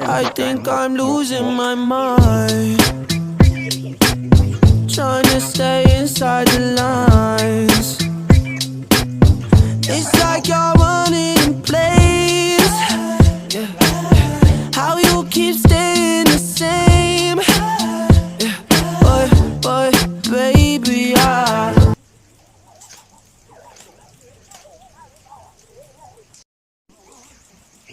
I think I'm losing my mind. Trying to stay inside the lines. It's like you're running in place. How you keep staying